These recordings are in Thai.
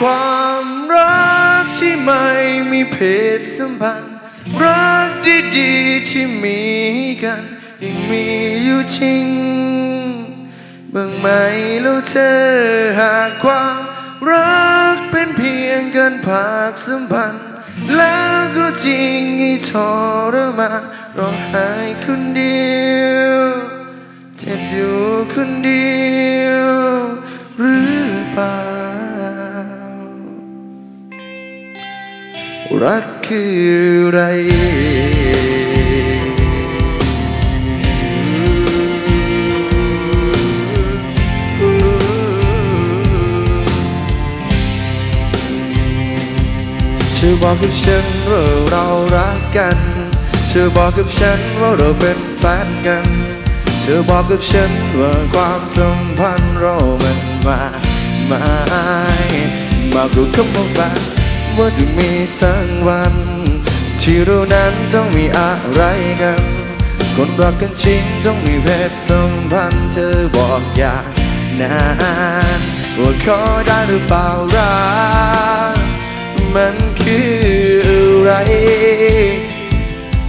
ความรักที่ไม่มีเพศสัมพันธ์ รักดีๆที่มีกันยังมีอยู่จริงบ้างไหมแล้วเธอหากความรักเป็นเพียงการผากสัมพันธ์แล้วก็จริงให้ทรมานร้องไห้คนเดียวเจ็บอยู่คนเดียว รักคืออะไรเธอบอกกับฉันว่าเรารักกัน เธอบอกกับฉันว่าเราเป็นแฟนกัน เธอบอกกับฉันว่าความสัมพันธ์เรามันมามามากกว่าคำบอกลา ว่าจะมีสักวัน ที่เรานั้นต้องมีอะไรกัน คนรักกันจริงต้องมีเพศสัมพันธ์เธอบอกอย่างนั้นว่าขอได้หรือเปล่ารักมันคืออะไร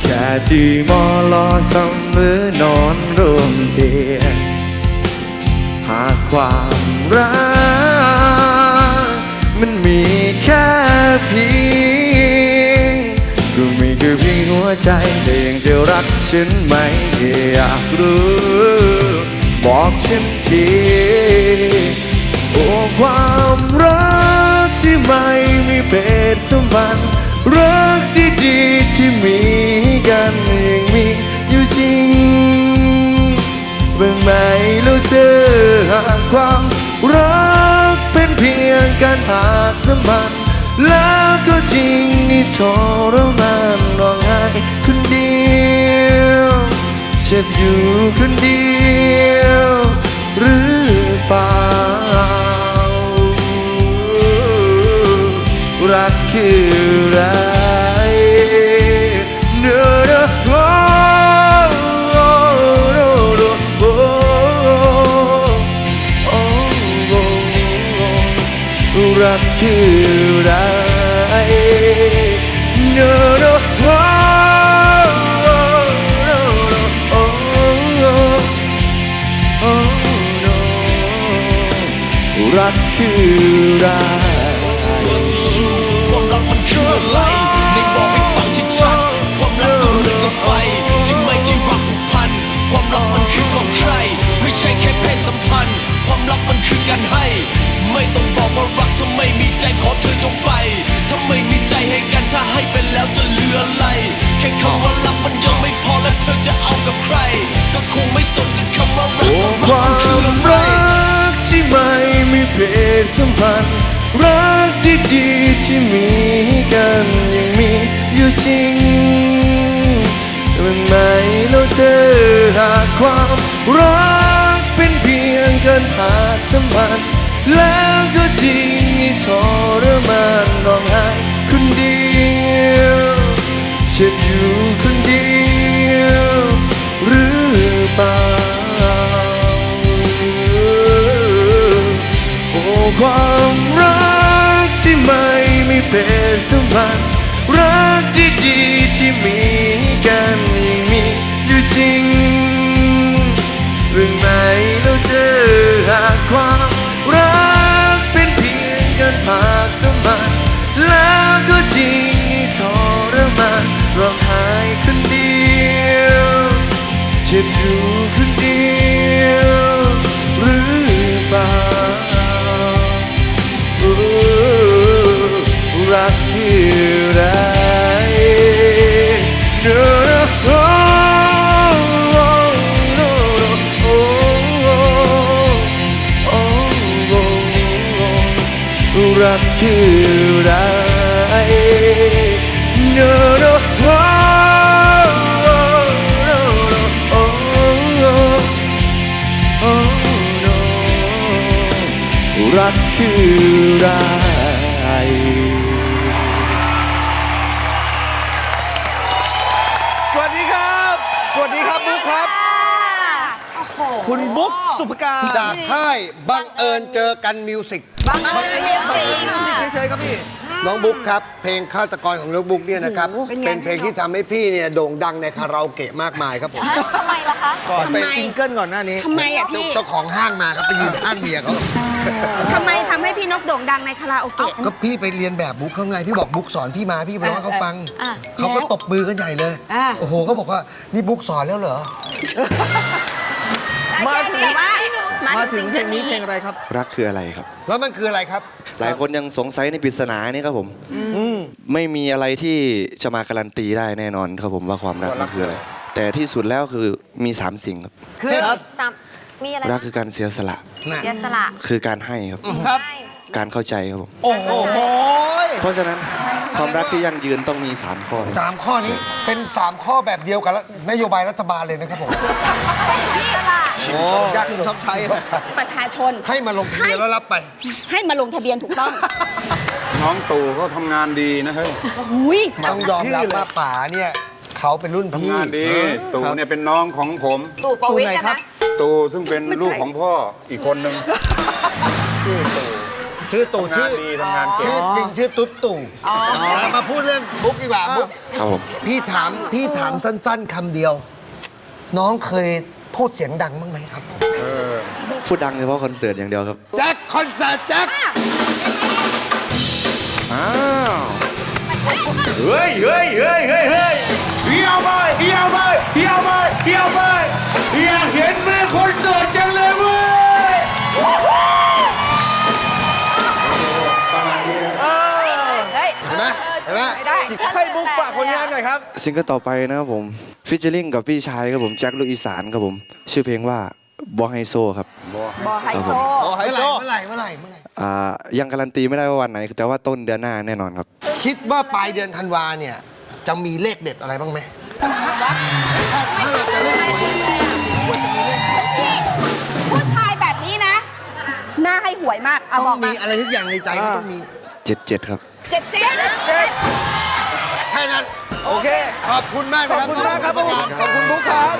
แค่ที่มอลอสำมือนอนร่วมเตียงหากความรัก ใจแต่ยังจะรักฉันไหมอยากรู้บอกฉันทีโอ้ความรักที่ไม่มีเพศสัมพันธ์รักดีๆที่มีกันยังมีอยู่จริงเบื้องไหมแล้วเธอหากความรักเป็นเพียงการผากสัมพันธ์แล้วก็จริงนี่ทรมานร้องไห้คน บอยู่คนเดียว หรือเปล่า รักคือ รักคื พันธ์รักดีๆที่มีกันยังมีอยู่จริงมันไหมแล้วเธอหากความรักเป็นเพียงการผากสัมพันธ์แล้วก็จริงให้ทรมานร้องไห้คนเดียวเจ็บอยู่ ความรักที่ไม่มีเพศสัมพันธ์รักดีๆที่มีกันยังมีอยู่จริง เรื่องไหนแล้วเธอหากความรักเป็นเพียงการผากสัมพันธ์แล้วก็จริงทรมานร้องไห้คนเดียวเจ็บอยู่ โอ้รักคืออะไรเนอะโอ้รักคืออะไรสวัสดีครับ สวัสดีครับบุ๊คครับโอ้โหคุณบุ๊คสุภการจากค่ายบังเอิญเจอกันมิวสิก บังเอิญมิวสิกญครับพี่ น้องบุ๊กครับ เพลงฆาตกรของน้องบุ๊กเนี่ยนะครับเป็นไงเป็นเพลงที่ทำให้พี่เนี่ยโด่งดังในคาราโอเกะมากมายครับผมทำไมล่ะคะก่อนทำเป็นไมซิงเกิลก่อนหน้านี้ทำไมอะพี่เจ้าของห้างมาครับไปยืนข้างเมียเขาทำไมทำให้พี่นกโด่งดังในคาราโอเกะก็พี่ไปเรียนแบบบุ๊กเขาไงพี่บอกบุ๊กสอนพี่มาพี่ไปร้องให้เขาฟังอะเขาก็ตบมือกันใหญ่เลยอะโอ้โหเขาบอกว่านี่บุ๊กสอนแล้วเหรอมาถึงแต่ว่า มาถึงเพลงนี้เพลงอะไรครับ รักคืออะไรครับ แล้วมันคืออะไรครับ หลายคนยังสงสัยในปริศนานี่ครับผมไม่มีอะไรที่จะมาการันตีได้แน่นอนครับผมว่าความรักมันคืออะไร แต่ที่สุดแล้วคือมีสามสิ่งครับ คือสามมีอะไรรักคือการเสียสละ เสียสละ คือการให้ครับ ครับให้การเข้าใจครับผม โอ้โห เพราะฉะนั้นความรักที่ยั่งยืนต้องมีสามข้อนี้สามข้อนี้เป็นสามข้อแบบเดียวกับนโยบายรัฐบาลเลยนะครับผม โอ้ยากชอบใช้นะประชาชนให้มาลงทะเบียนแล้วรับไป ให้มาลงทะเบียนถูกต้อง น้องตู่เขาทำงานดีนะเฮ้ยอุ้ยต้องยอมรับว่าป๋าเนี่ยเขาเป็นรุ่นทำพี่งานดีตู่เนี่ยเป็นน้องของผมตู่ประวิตรตู่ไหนนะครับตู่ซึ่งเป็นลูกของพ่ออีกคนนึงชื่อตู่ชื่อตู่ทำงาชื่นอดีทำงานเก่ชื่งอจริงชื่อตุ๊ดตู่แต่มาพูดเรื่องบุ๊กดีกว่าบุ๊กครับผมพี่ถามพี่ถามสั้นๆคำเดียว น้องเคย พูดเสียงดังบ้างไหมครับ พูดดังเฉพาะคอนเสิร์ตอย่างเดียวครับ แจ็คคอนเสิร์ตแจ็คอ้าวเฮ้ยเฮ้ยเฮ้ยเฮ้ยเฮ้ยเฮียวไปเฮียวไปเฮียวไปเฮียวไปอยากเห็นแม่คนโสดจังเล ให้บุ๊กฝากผลงานหน่อยครับ ซิงเกิลต่อไปนะครับผมฟิชเชอร์ลิงกับพี่ชายครับผมแจ็คลูกอีสานครับผม ชื่อเพลงว่าบอไฮโซครับบอไฮโซโอ้ไฮเมื่อไหโซร่เมื่อไหร่เมื่อไหร่เมื่อไหร่อ่ายังการันตีไม่ได้ว่าวันไหน แต่ว่าต้นเดือนหน้าแน่นอนครับ คิดว่าปลายเดือนธันวาเนี่ย จะมีเลขเด็ดอะไรบ้างไหมถ้าถ้าเราจะเล่นหวยควรจะมีเลขเด็ดผู้ชายแบบนี้นะน่าให้หวยมากเอาบต้ออกงมามีอะไรทุกอย่างในใจก็ต้องมี77ครับ เจ็ดเจ็ดแค่ นั้น โอเค ขอบคุณมากขนะอบครับคุณมากครับน้องขอบคุณบุ๊กครับ